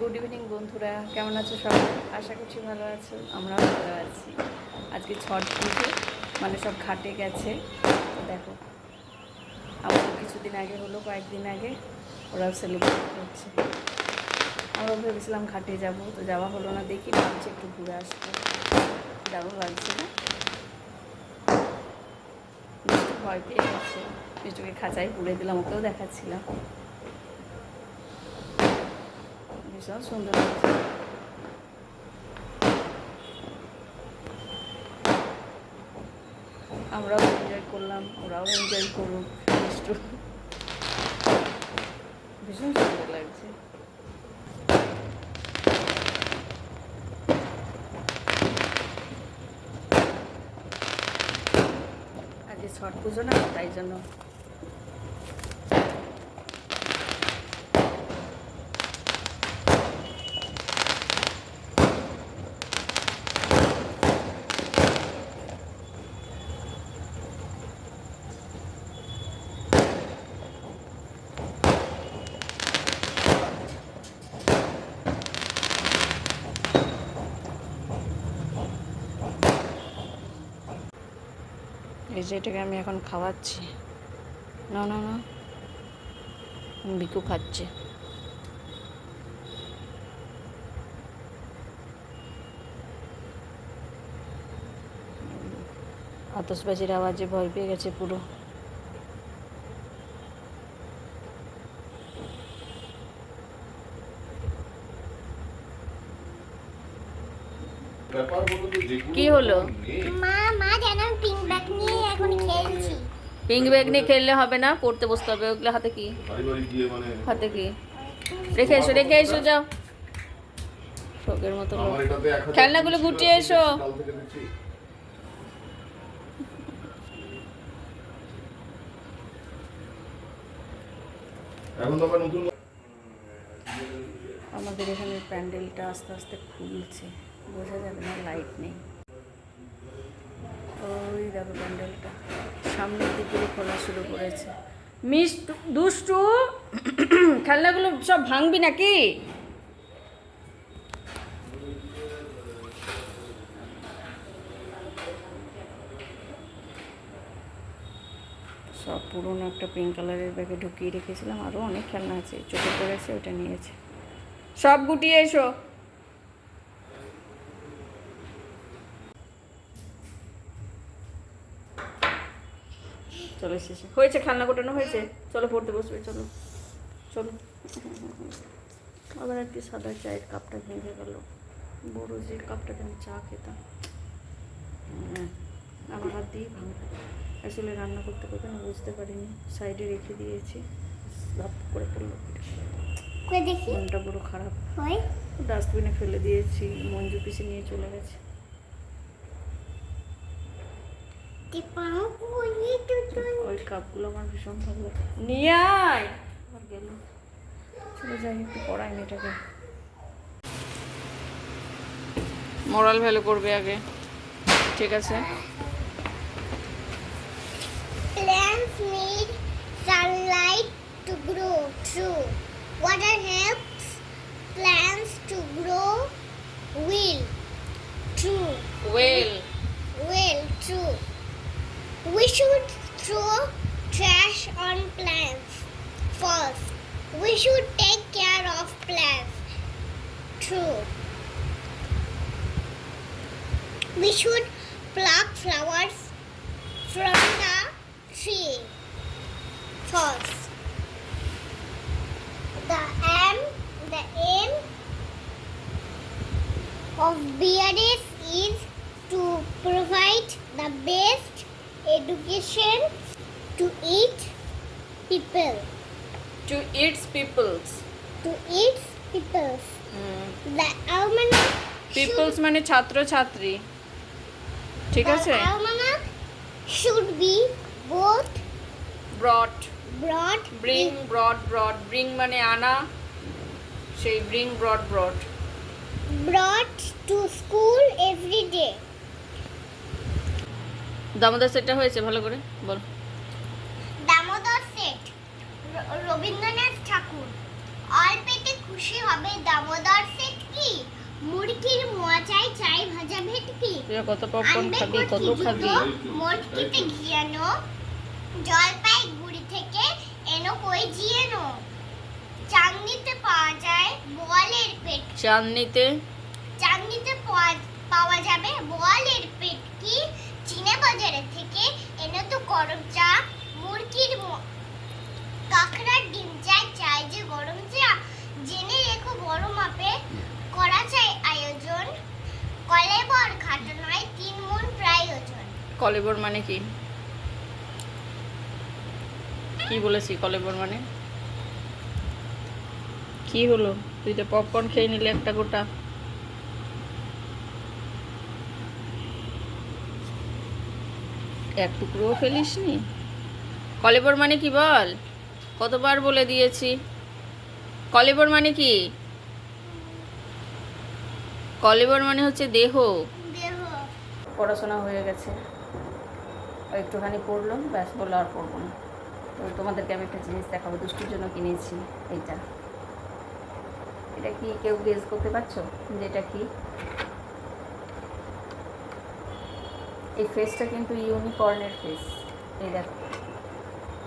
Good evening বন্ধুরা। কেমন আছো সবাই? আশা করছি ভালো আছো। আমরাও ভালো আছি। আজকে ছট পুজো মানে সব ঘাটে গেছে। দেখো আমারও কিছুদিন আগে হলো, কয়েকদিন আগে ওরাও সেলিব্রেট করছে। আমরাও ভেবেছিলাম ঘাটে যাব, তো যাওয়া হলো না, দেখি ভাবছি একটু ঘুরে আসব। যাব ভাবছি না। ভয় পেয়ে গেছে। মিষ্টিকে খাঁচায় পুড়ে দিলাম, ওকেও দেখাচ্ছিলাম। ভীষণ সুন্দর লাগছে আমরাও এনজয় করলাম ওরাও এনজয় করুক মিষ্টু ভীষণ সুন্দর লাগছে আজকে ছট পুজো না তাই জন্য এই যে এটাকে আমি এখন খাওয়াচ্ছি। না না না। বিকু খাচ্ছে। আতসবাজির আওয়াজে ভয় পেয়ে গেছে পুরো। কি হলো? মা মা যেন পিঙ্ক ব্যাগ নিয়ে এখন খেলছি। পিঙ্ক ব্যাগ নিয়ে খেললে হবে না? পড়তে বসতে হবে। ওগুলো হাতে কি? হাতে কি? রেখে এসো রেখে এসো যাও। শোকের মতো খেলনাগুলো গুটিয়ে এসো। আমাদের এখানে প্যান্ডেলটা আস্তে আস্তে খুলছে। বোঝা যাবে না লাইট নেই। ওই দেখো প্যান্ডেলটা সামনের দিকে খোলা শুরু করেছে। মিষ্টু, দুষ্টু, খেলনাগুলো সব ভাঙবি নাকি? সব পুরনো একটা পিঙ্ক কালারের ব্যাগে ঢুকিয়ে রেখেছিলাম আরও অনেক খেলনা আছে, চোখে পড়েছে, ওটা নিয়েছে। সব গুটিয়ে এসো। চলো শেষে হয়েছে খেলনা গোটানো হয়েছে। চলো পড়তে বসবে চলো। চলো। আবার একটি সাদা চায়ের কাপটা ভেঙে গেল। বড় যে কাপটাতে আমি চা খেতাম। হ্যাঁ, আমার হাত দিয়েই ভাঙবে আসলে রান্না করতে করতে আমি বুঝতে পারিনি। সাইডে রেখে দিয়েছি। লাভ করে পড়ল। মনটা পুরো খারাপ। ডাস্টবিনে ফেলে দিয়েছি। মঞ্জু পিসে নিয়ে চলে গেছে। ওই কাপগুলো আমার ভীষণ ভালো লাগে নিয়ে আয় গেল চলে যাই একটু পড়াই মেয়েটাকে মোরাল ভ্যালু করবে আগে ঠিক আছে Plants need sunlight to grow. True. Water helps plants to grow. Will. True. Well Well, true. We should throw trash on plants. False. We should take care of plants. True. We should pluck flowers from the tree. False. The aim, the aim of BRS is to provide the best education to each people. To its peoples To each people. The almanac peoples মানে ছাত্র ছাত্রী ঠিক আছে almanac should be both brought brought bring brought brought bring মানে আনা সেই bring brought brought brought to school every day. Damodar সেটটা হয়েছে ভালো করে বল। দামোদর সেট রবীন্দ্রনাথ ঠাকুর। অল্পেতে খুশি হবে দামোদর সেটকি মুরগির মোয়া চাই চাই ভাজা ভেটকি। কত পপকর্ন খাবি কত খাবি? মোটকিতে ঘিয়ানো জলপাই গুড়ি থেকে এনো কই জিয়েনো চাঁদনিতে পাওয়া যায় বোয়ালের পেট। চাঁদনিতে চাঁদনিতে পাওয়া- যাবে বোয়ালের পেটকি বাজারে থেকে এনে তো গরম চা, মুরগির কাঁকড়ার ডিম চাই চাই যে গরম চা। জেনে রেখো বড় মাপে করা চাই আয়োজন। কলেবর খাটো নয়, তিন মন প্রায় ওজন কলেবর মানে কি? কি বলেছি কলেবর মানে? কি হলো? তুই তো পপকর্ন খেয়ে নিলি একটা গোটা। এক টুকরোও ফেলিসনি। কলেবর মানে কি বল? কতবার বলে দিয়েছি। কলেবর মানে কি? কলেবর মানে হচ্ছে দেহ। দেহ। পড়াশোনা হয়ে গেছে। একটুখানি পড়ল ব্যাস বলল আর পড়ব না। তো তোমাদেরকে আমি একটা জিনিস দেখাবো দুষ্টির জন্য কিনেছি এটা এটা কি কেউ গেস করতে পারছ? যে এটা কি? এই ফেসটা কিন্তু ইউনিকর্নের ফেস এই দেখো,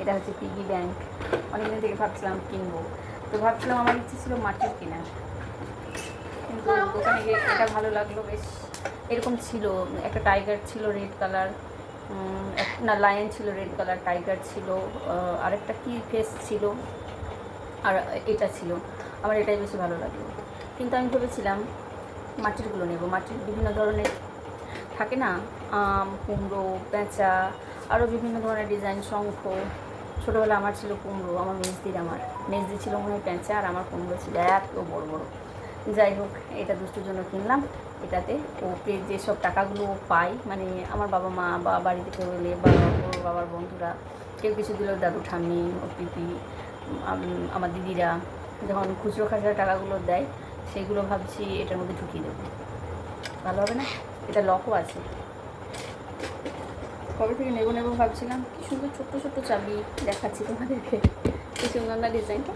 এটা হচ্ছে পিগি ব্যাংক অনেকদিন থেকে ভাবছিলাম কিনবো। তো ভাবছিলাম আমার ইচ্ছে ছিল মাটির কেনার কিন্তু দোকানে গিয়ে এটা ভালো লাগল, বেশ এরকম ছিল। একটা টাইগার ছিল রেড কালার না লায়ন ছিল রেড কালার টাইগার ছিল আরেকটা কি ফেস ছিল? আর এটা ছিল। আমার এটাই বেশি ভালো লাগল। কিন্তু আমি ভেবেছিলাম মাটিরগুলো নেব। মাটির বিভিন্ন ধরনের থাকে না? আম, কুমড়ো, পেঁচা আরও বিভিন্ন ধরনের ডিজাইন শঙ্খ। ছোটোবেলা আমার ছিল কুমড়ো, আমার মেজদির আমার। মেজদি ছিল মনে হয় পেঁচা আর আমার কুমড়ো ছিল এত বড় বড়। যাই হোক, এটা দুষ্টুর জন্য কিনলাম। এটাতে ওকে যেসব টাকাগুলো পায় মানে আমার বাবা মা বা বাড়িতে কেউ এলে বাবার বন্ধুরা, কেউ কিছু দিল, দাদু, ঠাম্মি ও পিপি আমার দিদিরা, যখন খুচরো খাচরা টাকাগুলো দেয়, সেগুলো ভাবছি এটার মধ্যে ঢুকিয়ে দেবো। ভালো হবে না? এটা লকও আছে। কবে থেকে নেব নেব ভাবছিলাম, কি সুন্দর ছোট্ট ছোট্ট চাবি দেখাচ্ছি তোমাদেরকে। কি সুন্দর না ডিজাইনটা?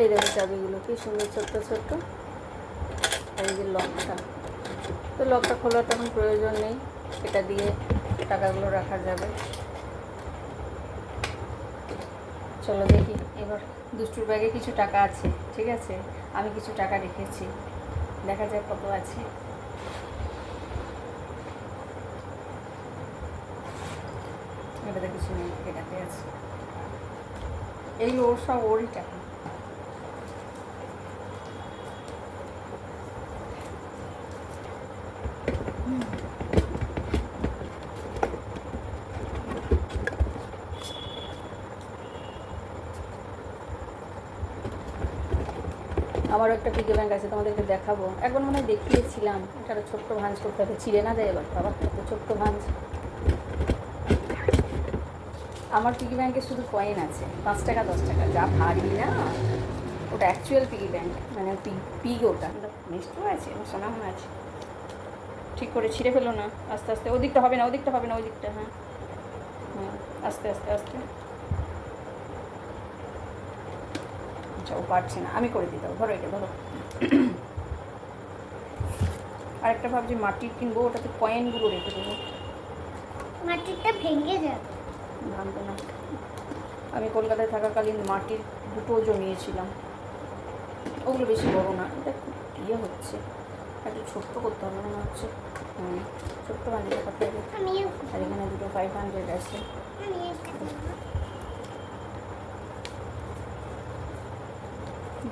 এই দেখো চাবিগুলো, কি সুন্দর ছোট্ট ছোট্ট। আর এই যে লকটা। তো লকটা খোলার তখন প্রয়োজন নেই, এটা দিয়ে টাকাগুলো রাখা যাবে। চলো দেখি, এবার দুষ্টুর ব্যাগে কিছু টাকা আছে, ঠিক আছে? আমি কিছু টাকা রেখেছি। দেখা যাক কত আছে। কিছু নেই, এটাতে আছে। এই ওর সব ওরই টাকা আমারও একটা পিকে ব্যাংক আছে, তোমাদেরকে দেখাবো। একবার মনে হয় দেখিয়েছিলাম। একটা ছোট্ট ভাঁজ করতে হবে, ছিঁড়ে না যায় এবার, বাবা ছোট্ট ভাঁজ। আমার পিগি ব্যাংকে শুধু কয়েন আছে, পাঁচ টাকা, দশ টাকা, যা ভারী না, ওটা অ্যাকচুয়াল পিগি ব্যাংক মানে পিগ ওটা। মিষ্টিও আছে সোনামো আছে। ঠিক করে ছিঁড়ে ফেলো না, আস্তে আস্তে। ওদিকটা হবে না, ওদিকটা হবে না ওই দিকটা হ্যাঁ। হ্যাঁ আস্তে আস্তে আস্তে। আচ্ছা ও পারছে না, আমি করে দিতে ধরো এটা, ধরো। আরেকটা ভাবছি মাটির কিনবো, ওটাতে কয়েনগুলো রেখে দেবো। মাটিটা ভেঙে যাবে। ভাঙবে না। আমি কলকাতায় থাকাকালীন মাটির দুটো জমিয়েছিলাম। ওগুলো বেশি বড় না এটা খুব ইয়ে হচ্ছে। একটু ছোট্ট করতে হবে মনে হচ্ছে। হুম ছোট্ট বানিয়ে কথা হবে আর এখানে দুটো ফাইভ হান্ড্রেড আছে।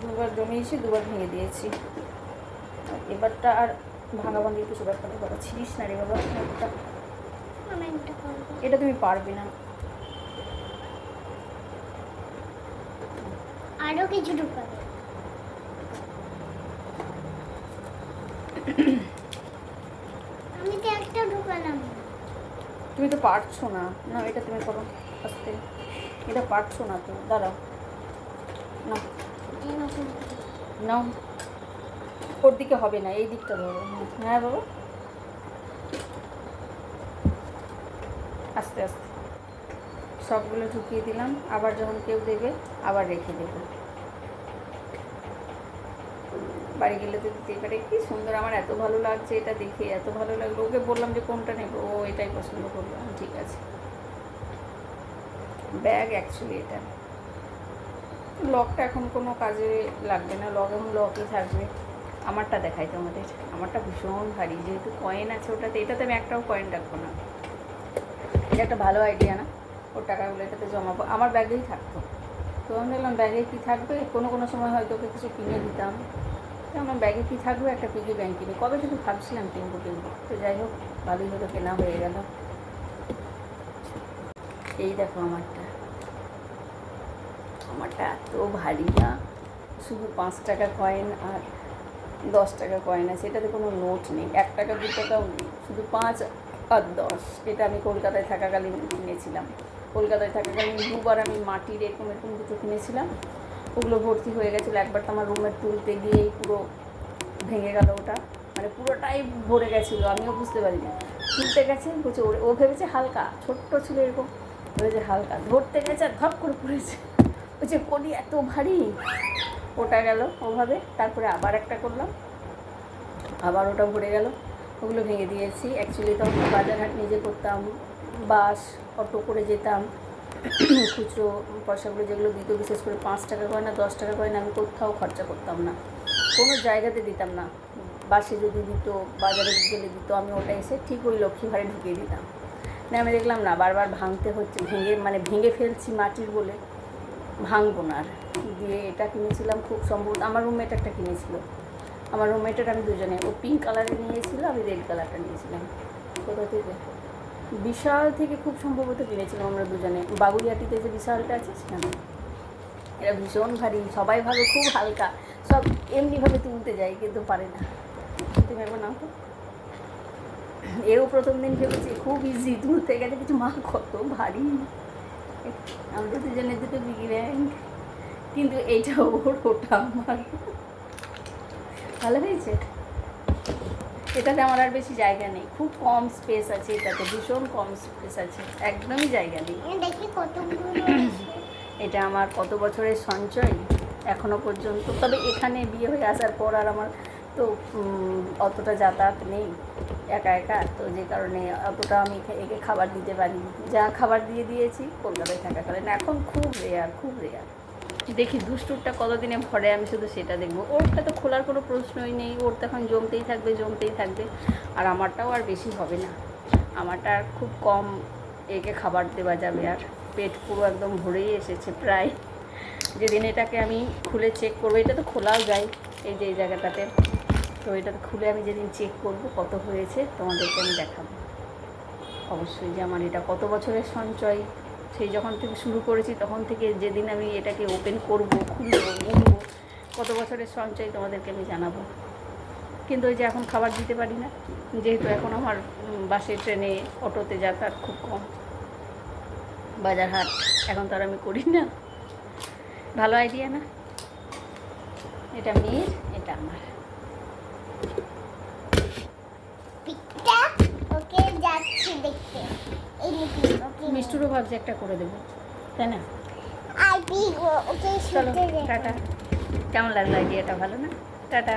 দুবার জমিয়েছি দুবার ভেঙে দিয়েছি। এবারটা আর ভাঙা ভাঙি কিছু ব্যাপার বাবা। ছিড়িস না রে বাবা এটা তুমি পারবে না। আরও কিছু ঢুকাবে। আমি তো একটা ঢুকালাম। না। তুমি তো পারছ না। না, এটা তুমি করো। আস্তে। এটা পারছ না তো দাঁড়াও। না। নাও। ওর দিকে হবে না, এই দিকটা ধরো। হ্যাঁ বাবা। আস্তে আস্তে। সবগুলো ঢুকিয়ে দিলাম। আবার যখন কেউ দেবে, আবার রেখে দেবো। বাড়ি গেলে তো দিতেই পারে, কি সুন্দর আমার এত ভালো লাগছে এটা দেখে, এত ভালো লাগল। ওকে বললাম যে কোনটা নেব? ও এটাই পছন্দ করল। ঠিক আছে। ব্যাগ অ্যাকচুয়ালি এটা। লকটা এখন কোনো কাজে লাগবে না। লক এখন লকই থাকবে। আমারটা দেখাই তোমাদের। আমারটা ভীষণ ভারী। যেহেতু কয়েন আছে ওটাতে, এটাতে আমি একটাও কয়েন রাখব না। এটা একটা ভালো আইডিয়া না? ওর টাকাগুলো এটাতে জমাবো। আমার ব্যাগেই থাকতো। তো আমি বললাম ব্যাগে কী থাকবে? কোনো কোনো সময় হয়তো ওকে কিছু কিনে দিতাম। তো আমার ব্যাগে কী থাকবে? একটা পিগি ব্যাংক কিনে। কবে থেকে ভাবছিলাম কিনবো কিনবো? তো যাই হোক, ভালোই হলো, কেনা হয়ে গেল। এই দেখো আমারটা। আমারটা এত ভারী না। শুধু পাঁচ টাকা কয়েন আর দশ টাকা কয়েন আছে। এটাতে কোনো নোট নেই। এক টাকা, দু নেই শুধু পাঁচ আর দশ। এটা আমি কলকাতায় থাকাকালীন কিনেছিলাম। কলকাতায় থাকাকালীন দুবার আমি মাটির এরকম এরকম দুটো কিনেছিলাম। ওগুলো ভর্তি হয়ে গেছিল, একবার তো আমার রুমের তুলতে গিয়েই পুরো ভেঙে গেল ওটা। মানে পুরোটাই ভরে গেছিল, আমিও বুঝতে পারি না তুলতে গেছে, বলছে ও ভেবেছে হালকা, ছোট্ট ছিল এরকম। ভেবেছে হালকা। ধরতে গেছে আর ধপ করে পড়েছে। বলছে, কলি এত ভারী? ওটা গেল ওভাবে, তারপরে আবার একটা করলাম। আবার ওটা ভরে গেল। ওগুলো ভেঙে দিয়েছি। অ্যাকচুয়ালি তখন বাজারহাট নিজে করতাম, বাস, অটো করে যেতাম। খুচরো পয়সাগুলো যেগুলো দিত, বিশেষ করে পাঁচ টাকা করে না, দশ টাকা করে না, আমি কোথাও খরচা করতাম না। কোনো জায়গাতে দিতাম না। বাসে যদি দিত, বাজারে গেলে দিত, আমি ওটা এসে ঠিক ওই লক্ষ্মী ভাড়ে ঢুকিয়ে দিতাম। না, আমি দেখলাম না, বারবার ভাঙতে হচ্ছে, ভেঙে মানে ভেঙে ফেলছি মাটির বলে। ভাঙবো না আর। দিয়ে এটা কিনেছিলাম খুব সম্ভবত আমার রুমমেট একটা কিনেছিল। আমার রুমমেটের আমি দুজনে, ও পিঙ্ক কালারের নিয়েছিল, আমি রেড কালারটা নিয়েছিলাম। কোথা থেকে? বিশাল থেকে খুব সম্ভবত কিনেছিলাম আমরা দুজনে। বাগুইয়াটিতে যে বিশালটা আছে সেখানে। এরা ভীষণ ভারী, সবাই ভাবে খুব হালকা। সব এমনিভাবে তুলতে যায়, কিন্তু পারে না। তুমি একবার নাও তো। এও প্রথম দিন ভেবেছি, খুব ইজি তুলতে গেছে কিছু মা কত ভারী। আমাদের দুজনের দুটো বিগি ব্যাংক কিন্তু এইটা ওর ওটা আমার ভালো হয়েছে? এটাতে আমার আর বেশি জায়গা নেই। খুব কম স্পেস আছে এটাতে ভীষণ কম স্পেস আছে একদমই জায়গা নেই। এটা আমার কত বছরের সঞ্চয়? এখনও পর্যন্ত। তবে এখানে বিয়ে হয়ে আসার পর আর আমার তো অতটা যাতায়াত নেই একা একা। তো যে কারণে অতটা আমি একে- খাবার দিতে পারি যা খাবার দিয়ে দিয়েছি কলকাতায় থাকাকালীন এখন খুব রেয়ার খুব রেয়ার দেখি দুষ্টুরটা কতদিনে ভরে, আমি শুধু সেটা দেখব। ওরটা তো খোলার কোনো প্রশ্নই নেই, ওর তো এখন জমতেই থাকবে জমতেই থাকবে। আর আমারটাও আর বেশি হবে না। আমারটা আর খুব কম একে খাবার দেওয়া যাবে আর। পেট পুরো একদম ভরেই এসেছে প্রায়। যেদিন এটাকে আমি খুলে চেক করব, এটা তো খোলাও যায় এই যে এই জায়গাটাতে। তো এটা খুলে আমি যেদিন চেক করব কত হয়েছে, তোমাদেরকে আমি দেখাবো। অবশ্যই যে আমার এটা কত বছরের সঞ্চয় সেই যখন থেকে শুরু করেছি, তখন থেকে যেদিন আমি এটাকে ওপেন করব, খুলবো মুড়বো কত বছরের সঞ্চয় তোমাদেরকে আমি জানাব। কিন্তু ওই যে এখন খাবার দিতে পারি না, যেহেতু এখন আমার বাসে, ট্রেনে, অটোতে যাতায়াত খুব কম। বাজার হাট এখন তো আর আমি করি না। ভালো আইডিয়া না? এটা মেয়ের, এটা আমার। দেখতে। মিষ্টুরও ভাবছি একটা করে দেবো তাই না? চলো টাটা। কেমন লাগল আইডিয়াটা? ভালো না? টাটা।